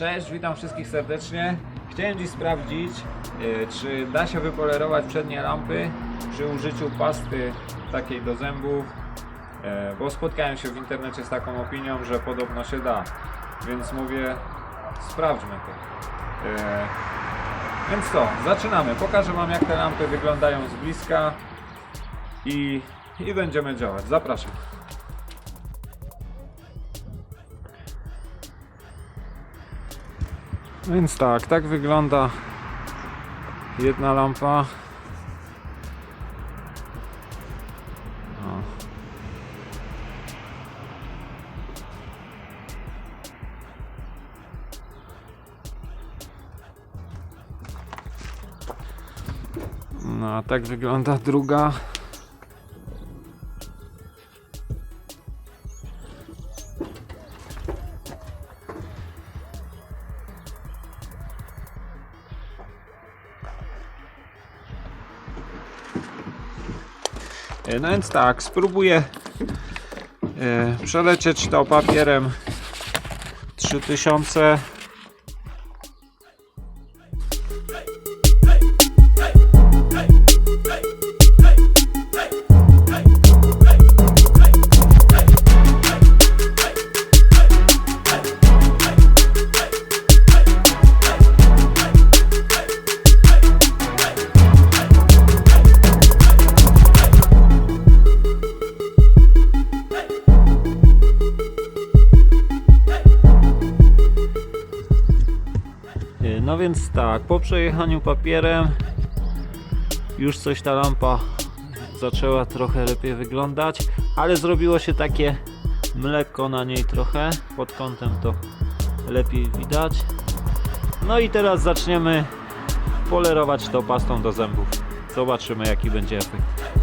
Cześć, witam wszystkich serdecznie. Chciałem dziś sprawdzić, e, czy da się wypolerować przednie lampy przy użyciu pasty takiej do zębów, e, bo spotkałem się w internecie z taką opinią, że podobno się da. Więc mówię, sprawdźmy to. E, Więc co, zaczynamy. Pokażę Wam jak te lampy wyglądają z bliska i, i będziemy działać. Zapraszam. Więc tak, tak wygląda jedna lampa. No, a tak wygląda druga. No więc tak, spróbuję e, przelecieć to papierem. 3000 więc tak, po przejechaniu papierem już coś ta lampa zaczęła trochę lepiej wyglądać, ale zrobiło się takie mleko na niej trochę, pod kątem to lepiej widać. No i teraz zaczniemy polerować to pastą do zębów. Zobaczymy jaki będzie efekt.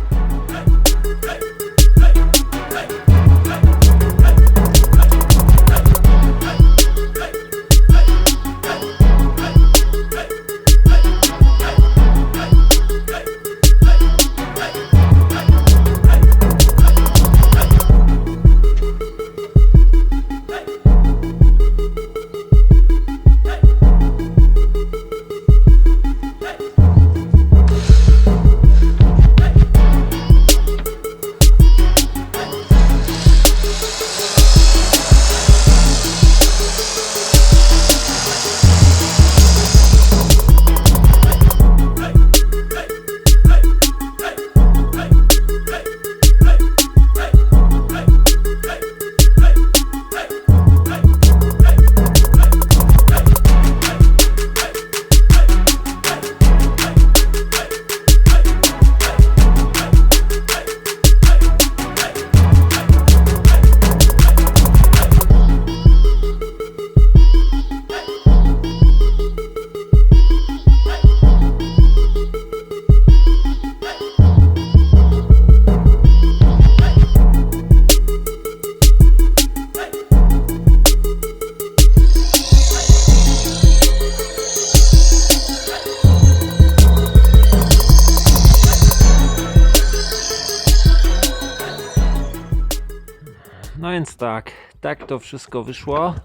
Tak, tak to wszystko wyszło.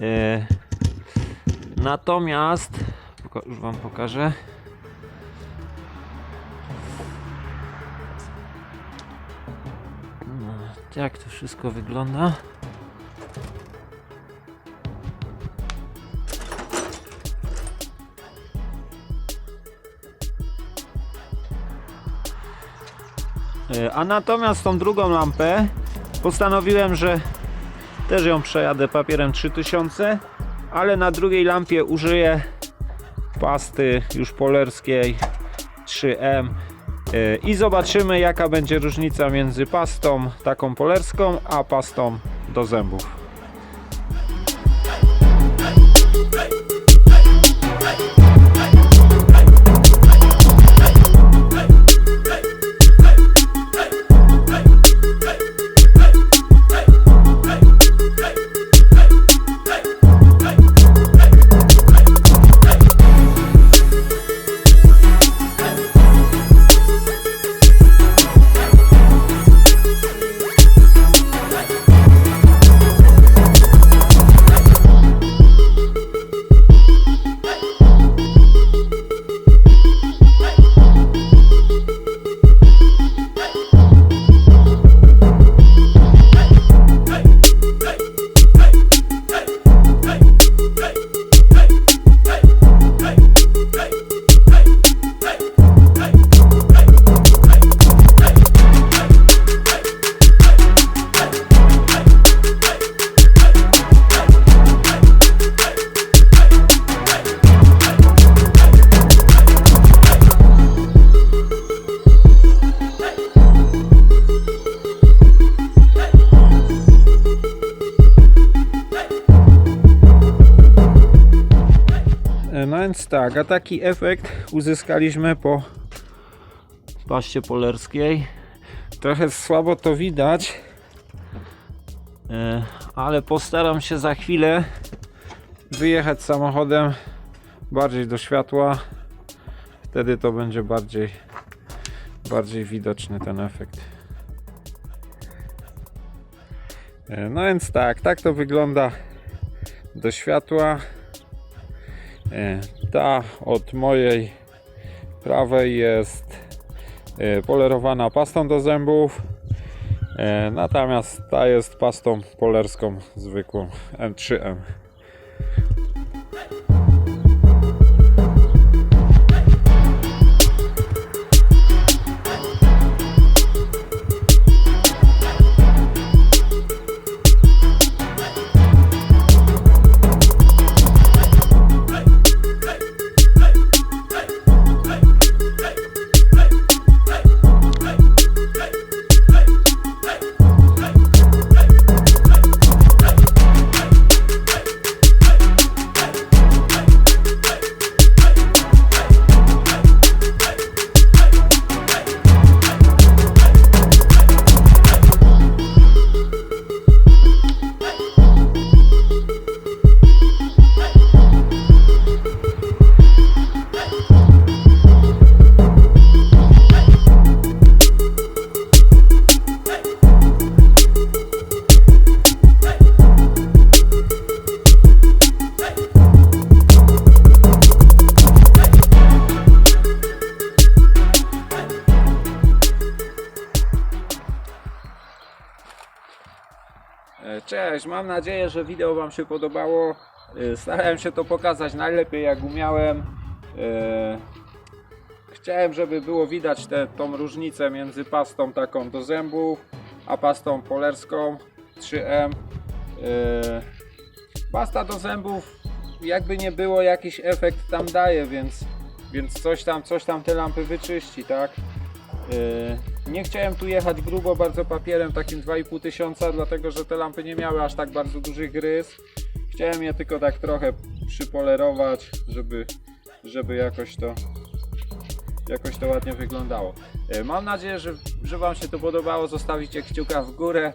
E, natomiast już Wam pokażę. No, jak to wszystko wygląda. E, A natomiast tą drugą lampę postanowiłem, że też ją przejadę papierem 3000, ale na drugiej lampie użyję pasty już polerskiej 3M e, i zobaczymy jaka będzie różnica między pastą taką polerską a pastą do zębów. Więc tak, a taki efekt uzyskaliśmy po paście polerskiej. Trochę słabo to widać, e, ale postaram się za chwilę wyjechać samochodem bardziej do światła. Wtedy to będzie bardziej, bardziej widoczny ten efekt. E, No więc tak, tak to wygląda do światła. E, Ta od mojej prawej jest e, polerowana pastą do zębów. e, Natomiast ta jest pastą polerską zwykłą M3M. Cześć, mam nadzieję, że wideo Wam się podobało. E, Starałem się to pokazać najlepiej jak umiałem. E, Chciałem, żeby było widać tę różnicę między pastą taką do zębów, a pastą polerską 3M. E, Pasta do zębów jakby nie było jakiś efekt tam daje, więc, więc coś tam, coś tam te lampy wyczyści, tak? Nie chciałem tu jechać grubo bardzo papierem takim 2,5 tysiąca, dlatego że te lampy nie miały aż tak bardzo dużych gryz. Chciałem je tylko tak trochę przypolerować, żeby, żeby jakoś to jakoś to ładnie wyglądało. Yy, Mam nadzieję, że, że Wam się to podobało. Zostawicie kciuka w górę.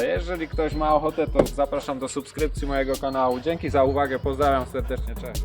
Yy, Jeżeli ktoś ma ochotę, to zapraszam do subskrypcji mojego kanału. Dzięki za uwagę, pozdrawiam serdecznie, cześć.